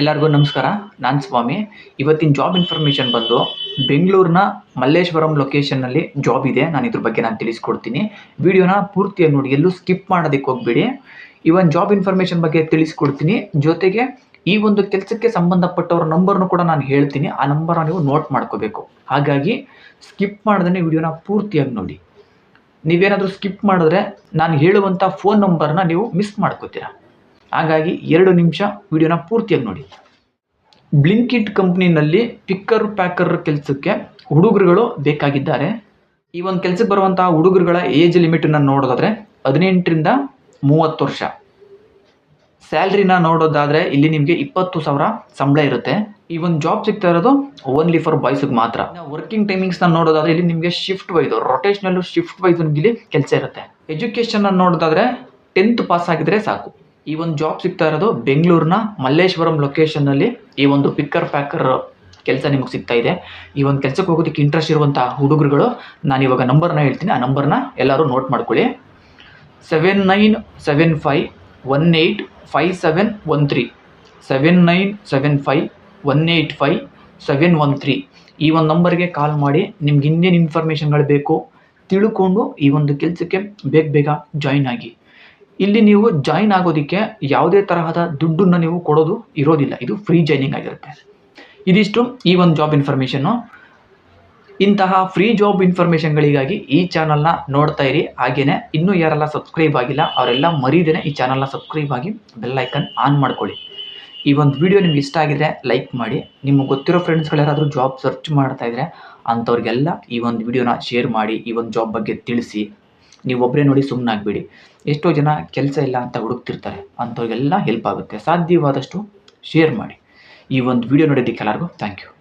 ಎಲ್ಲರಿಗೂ ನಮಸ್ಕಾರ. ನಾನು ಸ್ವಾಮಿ. ಇವತ್ತಿನ ಜಾಬ್ ಇನ್ಫಾರ್ಮೇಷನ್ ಬಂದು ಬೆಂಗಳೂರಿನ ಮಲ್ಲೇಶ್ವರಂ ಲೊಕೇಶನ್ನಲ್ಲಿ ಜಾಬ್ ಇದೆ. ನಾನು ಇದ್ರ ಬಗ್ಗೆ ನಾನು ತಿಳಿಸ್ಕೊಡ್ತೀನಿ. ವಿಡಿಯೋನ ಪೂರ್ತಿಯಾಗಿ ನೋಡಿ. ಎಲ್ಲೂ ಸ್ಕಿಪ್ ಮಾಡೋದಕ್ಕೆ ಹೋಗ್ಬೇಡಿ. ಒಂದು ಜಾಬ್ ಇನ್ಫಾರ್ಮೇಷನ್ ಬಗ್ಗೆ ತಿಳಿಸ್ಕೊಡ್ತೀನಿ. ಜೊತೆಗೆ ಈ ಒಂದು ಕೆಲಸಕ್ಕೆ ಸಂಬಂಧಪಟ್ಟವ್ರ ನಂಬರ್ನು ಕೂಡ ನಾನು ಹೇಳ್ತೀನಿ. ಆ ನಂಬರ್ನ ನೀವು ನೋಟ್ ಮಾಡ್ಕೋಬೇಕು. ಹಾಗಾಗಿ ಸ್ಕಿಪ್ ಮಾಡ್ದೇ ವಿಡಿಯೋನ ಪೂರ್ತಿಯಾಗಿ ನೋಡಿ. ನೀವೇನಾದರೂ ಸ್ಕಿಪ್ ಮಾಡಿದ್ರೆ ನಾನು ಹೇಳುವಂಥ ಫೋನ್ ನಂಬರ್ನ ನೀವು ಮಿಸ್ ಮಾಡ್ಕೋತೀರಾ? ಹಾಗಾಗಿ ಎರಡು ನಿಮಿಷ ವಿಡಿಯೋನ ಪೂರ್ತಿಯಾಗಿ ನೋಡಿ. ಬ್ಲಿಂಕಿಟ್ ಕಂಪ್ನಿನಲ್ಲಿ ಪಿಕ್ಕರ್ ಪ್ಯಾಕರ್ ಕೆಲಸಕ್ಕೆ ಹುಡುಗರುಗಳು ಬೇಕಾಗಿದ್ದಾರೆ. ಈ ಒಂದು ಕೆಲಸಕ್ಕೆ ಬರುವಂತಹ ಹುಡುಗರುಗಳ ಏಜ್ ಲಿಮಿಟನ್ನು ನೋಡೋದಾದ್ರೆ ಹದಿನೆಂಟರಿಂದ ಮೂವತ್ತು ವರ್ಷ. ಸ್ಯಾಲ್ರಿನ ನೋಡೋದಾದ್ರೆ ಇಲ್ಲಿ ನಿಮಗೆ ಇಪ್ಪತ್ತು ಸಾವಿರ ಸಂಬಳ ಇರುತ್ತೆ. ಈ ಒಂದು ಜಾಬ್ ಸಿಗ್ತಾ ಇರೋದು ಓನ್ಲಿ ಫಾರ್ ಬಾಯ್ಸ್ಗೆ ಮಾತ್ರ. ವರ್ಕಿಂಗ್ ಟೈಮಿಂಗ್ಸ್ನ ನೋಡೋದಾದ್ರೆ ಇಲ್ಲಿ ನಿಮಗೆ shift wise rotational shift wise ಇಲ್ಲಿ ಕೆಲಸ ಇರುತ್ತೆ. ಎಜುಕೇಷನ್ನ ನೋಡೋದಾದ್ರೆ ಟೆಂತ್ ಪಾಸ್ ಆಗಿದ್ರೆ ಸಾಕು. ಈ ಒಂದು ಜಾಬ್ ಸಿಗ್ತಾ ಇರೋದು ಬೆಂಗಳೂರಿನ ಮಲ್ಲೇಶ್ವರಂ ಲೊಕೇಶನ್ನಲ್ಲಿ ಈ ಒಂದು ಪಿಕ್ಕರ್ ಪ್ಯಾಕರ್ ಕೆಲಸ ನಿಮಗೆ ಸಿಗ್ತಾ ಇದೆ. ಈ ಒಂದು ಕೆಲಸಕ್ಕೆ ಹೋಗೋದಕ್ಕೆ ಇಂಟ್ರೆಸ್ಟ್ ಇರುವಂಥ ಹುಡುಗರುಗಳು, ನಾನು ಇವಾಗ ನಂಬರ್ನ ಹೇಳ್ತೀನಿ. ಆ ನಂಬರ್ನ ಎಲ್ಲರೂ ನೋಟ್ ಮಾಡ್ಕೊಳ್ಳಿ. Seven nine seven five one eight five seven one three seven nine seven five one eight five seven one three ಈ ಒಂದು ನಂಬರ್ಗೆ ಕಾಲ್ ಮಾಡಿ ನಿಮ್ಗೆ ಇನ್ನೇನು ಇನ್ಫಾರ್ಮೇಷನ್ಗಳು ಬೇಕು ತಿಳ್ಕೊಂಡು ಈ ಒಂದು ಕೆಲಸಕ್ಕೆ ಬೇಗ ಬೇಗ ಜಾಯಿನ್ ಆಗಿ. ಇಲ್ಲಿ ನೀವು ಜಾಯಿನ್ ಆಗೋದಕ್ಕೆ ಯಾವುದೇ ತರಹದ ದುಡ್ಡನ್ನು ನೀವು ಕೊಡೋದು ಇರೋದಿಲ್ಲ. ಇದು ಫ್ರೀ ಜಾಯ್ನಿಂಗ್ ಆಗಿರುತ್ತೆ. ಇದಿಷ್ಟು ಈ ಒಂದು ಜಾಬ್ ಇನ್ಫಾರ್ಮೇಷನ್ನು ಇಂತಹ ಫ್ರೀ ಜಾಬ್ ಇನ್ಫಾರ್ಮೇಷನ್ಗಳಿಗಾಗಿ ಈ ಚಾನಲ್ನ ನೋಡ್ತಾ ಇರಿ. ಹಾಗೇನೆ ಇನ್ನೂ ಯಾರೆಲ್ಲ ಸಬ್ಸ್ಕ್ರೈಬ್ ಆಗಿಲ್ಲ, ಅವರೆಲ್ಲ ಮರೀದೇನೆ ಈ ಚಾನಲ್ನ ಸಬ್ಸ್ಕ್ರೈಬ್ ಆಗಿ ಬೆಲ್ಲೈಕನ್ ಆನ್ ಮಾಡ್ಕೊಳ್ಳಿ. ಈ ಒಂದು ವಿಡಿಯೋ ನಿಮ್ಗೆ ಇಷ್ಟ ಆಗಿದ್ರೆ ಲೈಕ್ ಮಾಡಿ. ನಿಮ್ಗೆ ಗೊತ್ತಿರೋ ಫ್ರೆಂಡ್ಸ್ಗಳು ಯಾರಾದರೂ ಜಾಬ್ ಸರ್ಚ್ ಮಾಡ್ತಾ ಇದ್ರೆ ಅಂಥವ್ರಿಗೆಲ್ಲ ಈ ಒಂದು ವಿಡಿಯೋನ ಶೇರ್ ಮಾಡಿ, ಈ ಒಂದು ಜಾಬ್ ಬಗ್ಗೆ ತಿಳಿಸಿ. ನೀವು ಒಬ್ಬರೇ ನೋಡಿ ಸುಮ್ಮನಾಗಬೇಡಿ ಎಷ್ಟೋ ಜನ ಕೆಲಸ ಇಲ್ಲ ಅಂತ ಹುಡುಕ್ತಿರ್ತಾರೆ. ಅಂಥವ್ರಿಗೆಲ್ಲ ಹೆಲ್ಪ್ ಆಗುತ್ತೆ. ಸಾಧ್ಯವಾದಷ್ಟು ಶೇರ್ ಮಾಡಿ. ಈ ಒಂದು ವಿಡಿಯೋ ನೋಡಿದ್ದಕ್ಕೆ ಎಲ್ಲರಿಗೂ ಥ್ಯಾಂಕ್ ಯು